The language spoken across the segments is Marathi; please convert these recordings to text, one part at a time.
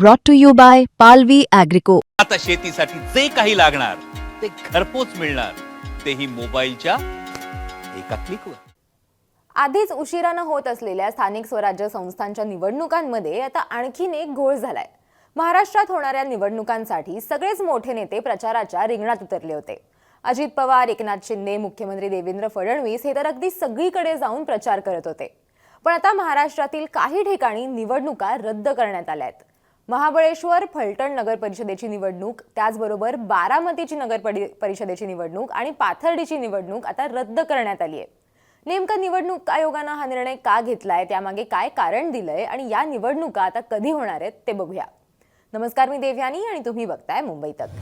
brought to you by Palvi Agrico. आता शेतीसाठी जे काही लागणार ते घरपोच मिळणार. तेही मोबाईलच्या एका क्लिकवर आधीच उशिरानं होत असलेल्या स्थानिक स्वराज्य संस्थांच्या निवडणुकांमध्ये आता आणखीन एक घोळ झालाय. महाराष्ट्रात होणाऱ्या निवडणुकांसाठी सगळेच मोठे नेते प्रचाराच्या रिंगणात उतरले होते. अजित पवार एकनाथ शिंदे मुख्यमंत्री देवेंद्र फडणवीस हे तर अगदी सगळीकडे जाऊन प्रचार करत होते. पण आता महाराष्ट्रातील काही ठिकाणी निवडणुका रद्द करण्यात आल्या आहेत. महाबळेश्वर फलटण नगर परिषदेची निवडणूक त्याचबरोबर बारामतीची नगर परिषदेची निवडणूक आणि पाथर्डीची निवडणूक आता रद्द करण्यात आली आहे. नेमकं निवडणूक आयोगानं हा निर्णय का घेतलाय त्यामागे काय कारण दिलंय आणि या निवडणुका आता कधी होणार आहेत ते बघूया. नमस्कार मी देवयानी आणि तुम्ही बघताय मुंबई तक.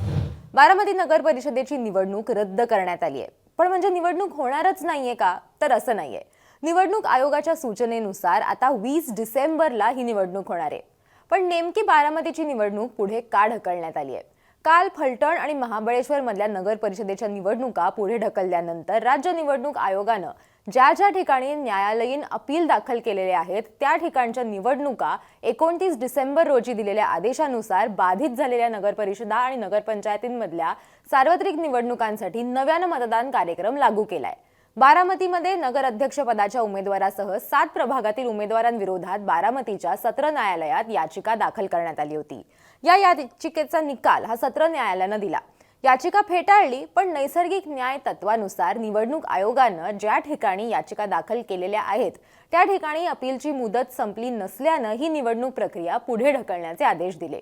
बारामती नगर परिषदेची निवडणूक रद्द करण्यात आली आहे. पण म्हणजे निवडणूक होणारच नाहीये का? तर असं नाहीये. निवडणूक आयोगाच्या सूचनेनुसार आता वीस डिसेंबरला ही निवडणूक होणार आहे. पण नेमकी बारामतीची निवडणूक पुढे का ढकलण्यात आली आहे? काल फलटण आणि महाबळेश्वर मधल्या नगर परिषदेच्या निवडणुका पुढे ढकलल्यानंतर राज्य निवडणूक आयोगानं ज्या ज्या ठिकाणी न्यायालयीन अपील दाखल केलेले आहेत त्या ठिकाणच्या निवडणुका एकोणतीस डिसेंबर रोजी दिलेल्या आदेशानुसार बाधित झालेल्या नगरपरिषदा आणि नगरपंचायतींमधल्या सार्वत्रिक निवडणुकांसाठी नव्यानं मतदान कार्यक्रम लागू केलाय. बारामतीमध्ये नगर अध्यक्षपदाच्या उमेदवारासह सात प्रभागातील उमेदवारांविरोधात बारामतीच्या सत्र न्यायालयात याचिका दाखल करण्यात आली होती. या याचिकेचा निकाल हा सत्र न्यायालयानं दिला. याचिका फेटाळली पण नैसर्गिक न्याय तत्वानुसार निवडणूक आयोगानं ज्या ठिकाणी याचिका दाखल केलेल्या आहेत त्या ठिकाणी अपीलची मुदत संपली नसल्यानं ही निवडणूक प्रक्रिया पुढे ढकलण्याचे आदेश दिले.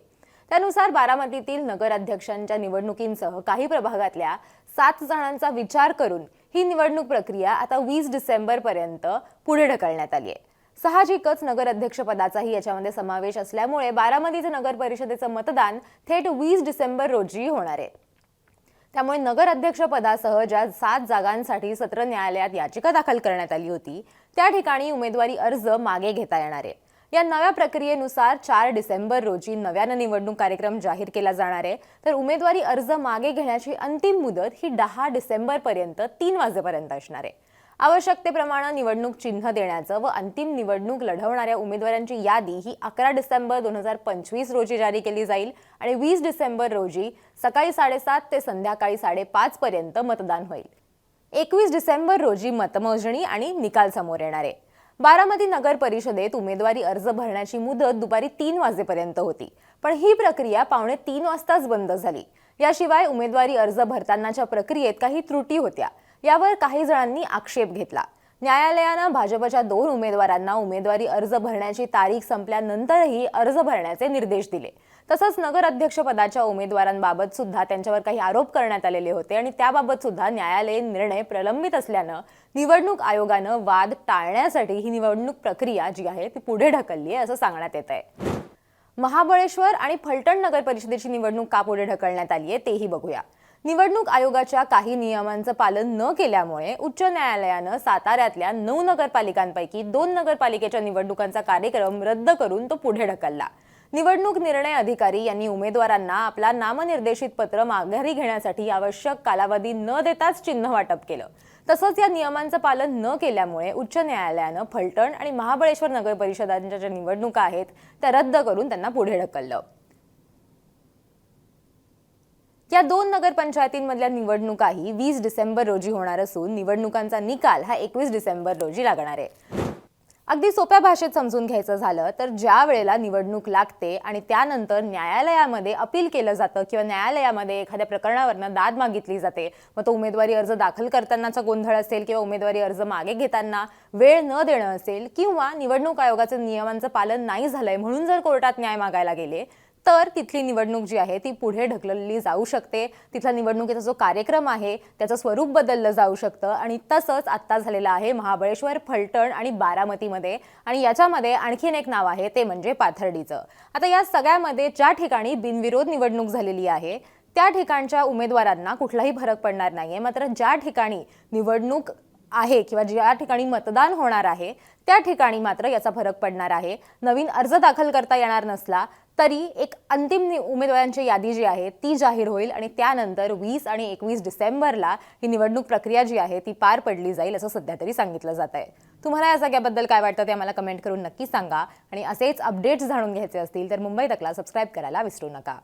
त्यानुसार बारामतीतील नगराध्यक्षांच्या निवडणुकींसह काही प्रभागातल्या सात जणांचा विचार करून ही निवडणूक प्रक्रिया आता वीस डिसेंबरपर्यंत पुढे ढकलण्यात आली आहे. साहजिकच नगराध्यक्षपदाचाही याच्यामध्ये समावेश असल्यामुळे बारामतीचं नगर परिषदेचं मतदान थेट वीस डिसेंबर रोजी होणार आहे. त्यामुळे नगराध्यक्षपदासह ज्या सात जागांसाठी सत्र न्यायालयात याचिका दाखल करण्यात आली होती त्या ठिकाणी उमेदवारी अर्ज मागे घेता येणार आहे. या नव्या प्रक्रियेनुसार चार डिसेंबर रोजी नव्यानं निवडणूक कार्यक्रम जाहीर केला जाणार आहे. तर उमेदवारी अर्ज मागे घेण्याची अंतिम मुदत ही दहा डिसेंबरपर्यंत तीन वाजेपर्यंत असणार आहे. आवश्यकतेप्रमाणे निवडणूक चिन्ह देण्याचं व अंतिम निवडणूक लढवणाऱ्या उमेदवारांची यादी ही अकरा डिसेंबर दोन हजार पंचवीस रोजी जारी केली जाईल आणि वीस डिसेंबर रोजी सकाळी साडेसात ते संध्याकाळी साडेपाच पर्यंत मतदान होईल. एकवीस डिसेंबर रोजी मतमोजणी आणि निकाल समोर येणार आहे. बारामती नगर परिषदेत उमेदवारी अर्ज भरण्याची मुदत दुपारी तीन वाजेपर्यंत होती. पण ही प्रक्रिया पावणे तीन वाजताच बंद झाली. याशिवाय उमेदवारी अर्ज भरतानाच्या प्रक्रियेत काही त्रुटी होत्या. यावर काही जणांनी आक्षेप घेतला. न्यायालयानं भाजपच्या दोन उमेदवारांना उमेदवारी अर्ज भरण्याची तारीख संपल्यानंतरही अर्ज भरण्याचे निर्देश दिले. तसंच नगर अध्यक्षपदाच्या उमेदवारांबाबत सुद्धा त्यांच्यावर काही आरोप करण्यात आलेले होते आणि त्याबाबत सुद्धा न्यायालयीन निर्णय प्रलंबित असल्यानं निवडणूक आयोगानं वाद टाळण्यासाठी ही निवडणूक प्रक्रिया जी आहे ती पुढे ढकलली आहे असं सांगण्यात येत आहे. महाबळेश्वर आणि फलटण नगर परिषदेची निवडणूक का पुढे ढकलण्यात आली आहे तेही बघूया. निवडणूक आयोगाच्या काही नियमांचं पालन न केल्यामुळे उच्च न्यायालयानं साताऱ्यातल्या नऊ नगरपालिकांपैकी दोन नगरपालिकेच्या निवडणुकांचा कार्यक्रम रद्द करून तो पुढे ढकलला. निवडणूक निर्णय अधिकारी यांनी उमेदवारांना आपला नामनिर्देशित पत्र माघारी घेण्यासाठी आवश्यक कालावधी न देताच चिन्ह वाटप केलं. तसंच या नियमांचं पालन न केल्यामुळे उच्च न्यायालयानं फलटण आणि महाबळेश्वर नगर परिषदांच्या ज्या निवडणुका आहेत त्या रद्द करून त्यांना पुढे ढकललं. या दोन नगरपंचायतींमधल्या निवडणुकाही वीस डिसेंबर रोजी होणार असून निवडणुकांचा निकाल हा एकवीस डिसेंबर रोजी लागणार आहे. अगदी सोप्या भाषेत समजून घ्यायचं झालं तर ज्या वेळेला निवडणूक लागते आणि त्यानंतर न्यायालयामध्ये अपील केलं जातं किंवा न्यायालयामध्ये एखाद्या प्रकरणावरनं दाद मागितली जाते मग तो उमेदवारी अर्ज दाखल करतानाचा गोंधळ असेल किंवा उमेदवारी अर्ज मागे घेताना वेळ न देणं असेल किंवा निवडणूक आयोगाचं नियमांचं पालन नाही झालंय म्हणून जर कोर्टात न्याय मागायला गेले तर तिथली निवडणूक जी आहे ती पुढे ढकलली जाऊ शकते. तिथला निवडणुकीचा जो कार्यक्रम आहे त्याचं स्वरूप बदललं जाऊ शकतं. आणि तसंच आत्ता झालेलं आहे महाबळेश्वर फलटण आणि बारामतीमध्ये. आणि याच्यामध्ये आणखीन एक नाव आहे ते म्हणजे पाथर्डीचं. आता या सगळ्यामध्ये ज्या ठिकाणी बिनविरोध निवडणूक झालेली आहे त्या ठिकाणच्या उमेदवारांना कुठलाही फरक पडणार नाहीये. मात्र ज्या ठिकाणी निवडणूक आहे किंवा ज्या ठिकाणी मतदान होणार आहे त्या ठिकाणी मात्र याचा फरक पडणार आहे. नवीन अर्ज दाखल करता येणार नसला तरी एक अंतिम उमेदवारांची यादी जी आहे ती जाहीर होईल आणि त्यानंतर वीस आणि एकवीस डिसेंबरला ही निवडणूक प्रक्रिया जी आहे ती पार पडली जाईल असं सध्या तरी सांगितलं जात आहे. तुम्हाला या सगळ्याबद्दल काय वाटतं ते आम्हाला कमेंट करून नक्की सांगा. आणि असेच अपडेट्स जाणून घ्यायचे असतील तर मुंबई तकला सबस्क्राईब करायला विसरू नका.